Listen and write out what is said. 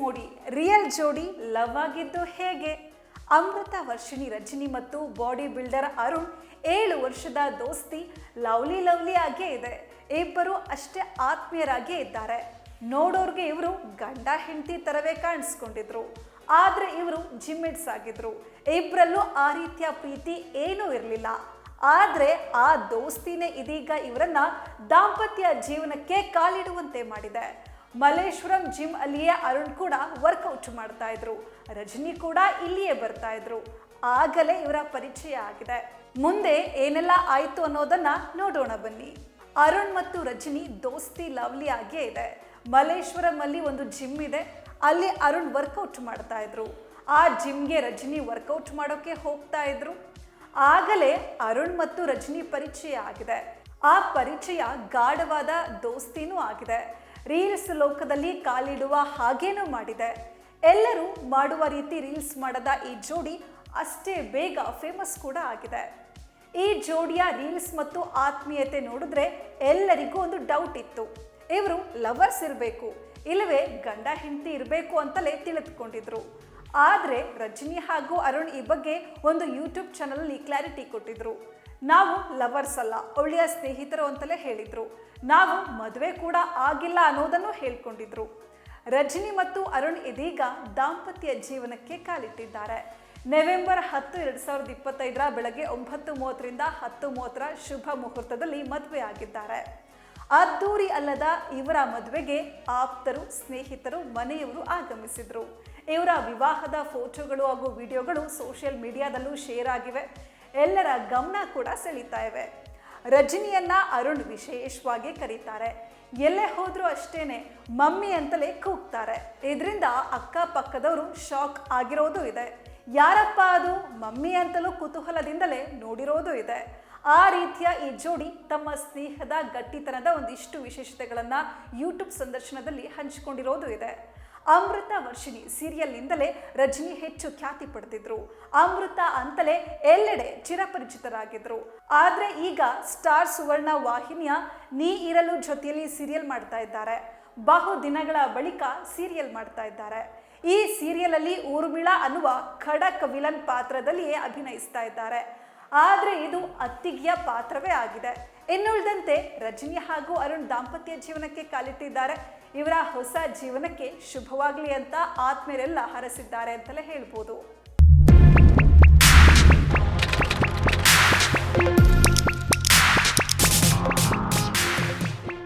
ಮೋಡಿ. ರಿಯಲ್ ಜೋಡಿ ಲವ್ ಆಗಿದ್ದು ಹೇಗೆ? ಅಮೃತ, ವರ್ಷಿಣಿ, ರಜನಿ ಮತ್ತು ಬಾಡಿ ಬಿಲ್ಡರ್ ಅರುಣ್ ಏಳು ವರ್ಷದ ದೋಸ್ತಿ ಲವ್ಲಿ ಲವ್ಲಿ ಆಗೇ ಇದೆ. ಇಬ್ಬರು ಅಷ್ಟೇ ಆತ್ಮೀಯರಾಗೇ ಇದ್ದಾರೆ. ನೋಡೋರ್ಗೆ ಇವರು ಗಂಡ, ಹೆಂಡತಿ ಥರವೇ ಕಾಣಿಸ್ಕೊಂಡಿದ್ರು. ಆದ್ರೆ ಇವರು ಜಿಮ್ಮಿಡ್ಸ್ ಆಗಿದ್ರು. ಇಬ್ಬರಲ್ಲೂ ಆ ರೀತಿಯ ಪ್ರೀತಿ ಏನೂ ಇರಲಿಲ್ಲ. ಆದ್ರೆ ಆ ದೋಸ್ತಿನೇ ಇದೀಗ ಇವರನ್ನ ದಾಂಪತ್ಯ ಜೀವನಕ್ಕೆ ಕಾಲಿಡುವಂತೆ ಮಾಡಿದೆ. ಮಲ್ಲೇಶ್ವರಂ ಜಿಮ್ ಅಲ್ಲಿಯೇ ಅರುಣ್ ಕೂಡ ವರ್ಕೌಟ್ ಮಾಡ್ತಾ ಇದ್ರು. ರಜನಿ ಕೂಡ ಇಲ್ಲಿಯೇ ಬರ್ತಾ ಇದ್ರು. ಆಗಲೇ ಇವರ ಪರಿಚಯ ಆಗಿದೆ. ಮುಂದೆ ಏನೆಲ್ಲ ಆಯ್ತು ಅನ್ನೋದನ್ನ ನೋಡೋಣ ಬನ್ನಿ. ಅರುಣ್ ಮತ್ತು ರಜನಿ ದೋಸ್ತಿ ಲವ್ಲಿ ಆಗಿಯೇ ಇದೆ. ಮಲ್ಲೇಶ್ವರಂ ಅಲ್ಲಿ ಒಂದು ಜಿಮ್ ಇದೆ. ಅಲ್ಲಿ ಅರುಣ್ ವರ್ಕೌಟ್ ಮಾಡ್ತಾ ಇದ್ರು. ಆ ಜಿಮ್ಗೆ ರಜನಿ ವರ್ಕೌಟ್ ಮಾಡೋಕೆ ಹೋಗ್ತಾ ಇದ್ರು. ಆಗಲೇ ಅರುಣ್ ಮತ್ತು ರಜನಿ ಪರಿಚಯ ಆಗಿದೆ. ಆ ಪರಿಚಯ ಗಾಢವಾದ ದೋಸ್ತಿನೂ ಆಗಿದೆ. ರೀಲ್ಸ್ ಲೋಕದಲ್ಲಿ ಕಾಲಿಡುವ ಹಾಗೇನೂ ಮಾಡಿದೆ. ಎಲ್ಲರೂ ಮಾಡುವ ರೀತಿ ರೀಲ್ಸ್ ಮಾಡದ ಈ ಜೋಡಿ ಅಷ್ಟೇ ಬೇಗ ಫೇಮಸ್ ಕೂಡ ಆಗಿದೆ. ಈ ಜೋಡಿಯ ರೀಲ್ಸ್ ಮತ್ತು ಆತ್ಮೀಯತೆ ನೋಡಿದ್ರೆ ಎಲ್ಲರಿಗೂ ಒಂದು ಡೌಟ್ ಇತ್ತು. ಇವರು ಲವರ್ಸ್ ಇರಬೇಕು, ಇಲ್ಲವೇ ಗಂಡ ಹೆಂಡತಿ ಇರಬೇಕು ಅಂತಲೇ ತಿಳಿದುಕೊಂಡಿದ್ರು. ಆದರೆ ರಜನಿ ಹಾಗೂ ಅರುಣ್ ಈ ಬಗ್ಗೆ ಒಂದು ಯೂಟ್ಯೂಬ್ ಚಾನಲಲ್ಲಿ ಕ್ಲಾರಿಟಿ ಕೊಟ್ಟಿದ್ರು. ನಾವು ಲವರ್ಸ್ ಅಲ್ಲ, ಒಳ್ಳೆಯ ಸ್ನೇಹಿತರು ಅಂತಲೇ ಹೇಳಿದರು. ನಾವು ಮದುವೆ ಕೂಡ ಆಗಿಲ್ಲ ಅನ್ನೋದನ್ನು ಹೇಳ್ಕೊಂಡಿದ್ರು. ರಜನಿ ಮತ್ತು ಅರುಣ್ ಇದೀಗ ದಾಂಪತ್ಯ ಜೀವನಕ್ಕೆ ಕಾಲಿಟ್ಟಿದ್ದಾರೆ. ನವೆಂಬರ್ ಹತ್ತು, ಎರಡು ಸಾವಿರದ ಇಪ್ಪತ್ತೈದರ ಬೆಳಗ್ಗೆ ಒಂಬತ್ತು ಮೂವತ್ತರಿಂದ ಹತ್ತು ಮೂವತ್ತರ ಶುಭ ಮುಹೂರ್ತದಲ್ಲಿ ಮದುವೆ ಆಗಿದ್ದಾರೆ. ಅದ್ದೂರಿ ಅಲ್ಲದ ಇವರ ಮದುವೆಗೆ ಆಪ್ತರು, ಸ್ನೇಹಿತರು, ಮನೆಯವರು ಆಗಮಿಸಿದರು. ಇವರ ವಿವಾಹದ ಫೋಟೋಗಳು ಹಾಗೂ ವಿಡಿಯೋಗಳು ಸೋಷಿಯಲ್ ಮೀಡಿಯಾದಲ್ಲೂ ಶೇರ್ ಆಗಿವೆ. ಎಲ್ಲರ ಗಮನ ಕೂಡ ಸೆಳೀತಾ ಇವೆ. ರಜನಿಯನ್ನ ಅರುಣ್ ವಿಶೇಷವಾಗಿ ಕರೀತಾರೆ. ಎಲ್ಲೇ ಹೋದರೂ ಅಷ್ಟೇನೆ ಮಮ್ಮಿ ಅಂತಲೇ ಕೂಗ್ತಾರೆ. ಇದರಿಂದ ಅಕ್ಕಪಕ್ಕದವರು ಶಾಕ್ ಆಗಿರೋದು ಇದೆ. ಯಾರಪ್ಪ ಅದು? ಮಮ್ಮಿ ಅಂತಲೂ ಕುತೂಹಲದಿಂದಲೇ ನೋಡಿರೋದು ಇದೆ. ಆ ರೀತಿಯ ಈ ಜೋಡಿ ತಮ್ಮ ಸ್ನೇಹದ ಗಟ್ಟಿತನದ ಒಂದಿಷ್ಟು ವಿಶೇಷತೆಗಳನ್ನು ಯೂಟ್ಯೂಬ್ ಸಂದರ್ಶನದಲ್ಲಿ ಹಂಚಿಕೊಂಡಿರೋದು ಇದೆ. ಅಮೃತ ವರ್ಷಿಣಿ ಸೀರಿಯಲ್ನಿಂದಲೇ ರಜನಿ ಹೆಚ್ಚು ಖ್ಯಾತಿ ಪಡೆದಿದ್ರು. ಅಮೃತ ಅಂತಲೇ ಎಲ್ಲೆಡೆ ಚಿರಪರಿಚಿತರಾಗಿದ್ರು. ಆದ್ರೆ ಈಗ ಸ್ಟಾರ್ ಸುವರ್ಣ ವಾಹಿನಿಯ ನೀ ಇರಲು ಜೊತೆಯಲ್ಲಿ ಸೀರಿಯಲ್ ಮಾಡ್ತಾ ಇದ್ದಾರೆ. ಬಹು ದಿನಗಳ ಬಳಿಕ ಸೀರಿಯಲ್ ಮಾಡ್ತಾ ಇದ್ದಾರೆ. ಈ ಸೀರಿಯಲ್ ಅಲ್ಲಿ ಊರ್ಮಿಳಾ ಅನ್ನುವ ಖಡಕ್ ವಿಲನ್ ಪಾತ್ರದಲ್ಲಿಯೇ ಅಭಿನಯಿಸ್ತಾ ಇದ್ದಾರೆ. ಆದ್ರೆ ಇದು ಅತ್ತಿಗೆಯ ಪಾತ್ರವೇ ಆಗಿದೆ. ಇನ್ನುಳಿದಂತೆ ರಜನಿ ಹಾಗೂ ಅರುಣ್ ದಾಂಪತ್ಯ ಜೀವನಕ್ಕೆ ಕಾಲಿಟ್ಟಿದ್ದಾರೆ. ಇವರ ಹೊಸ ಜೀವನಕ್ಕೆ ಶುಭವಾಗಲಿ ಅಂತ ಆತ್ಮೀಯರೆಲ್ಲ ಹರಸಿದ್ದಾರೆ ಅಂತಲೇ ಹೇಳ್ಬೋದು.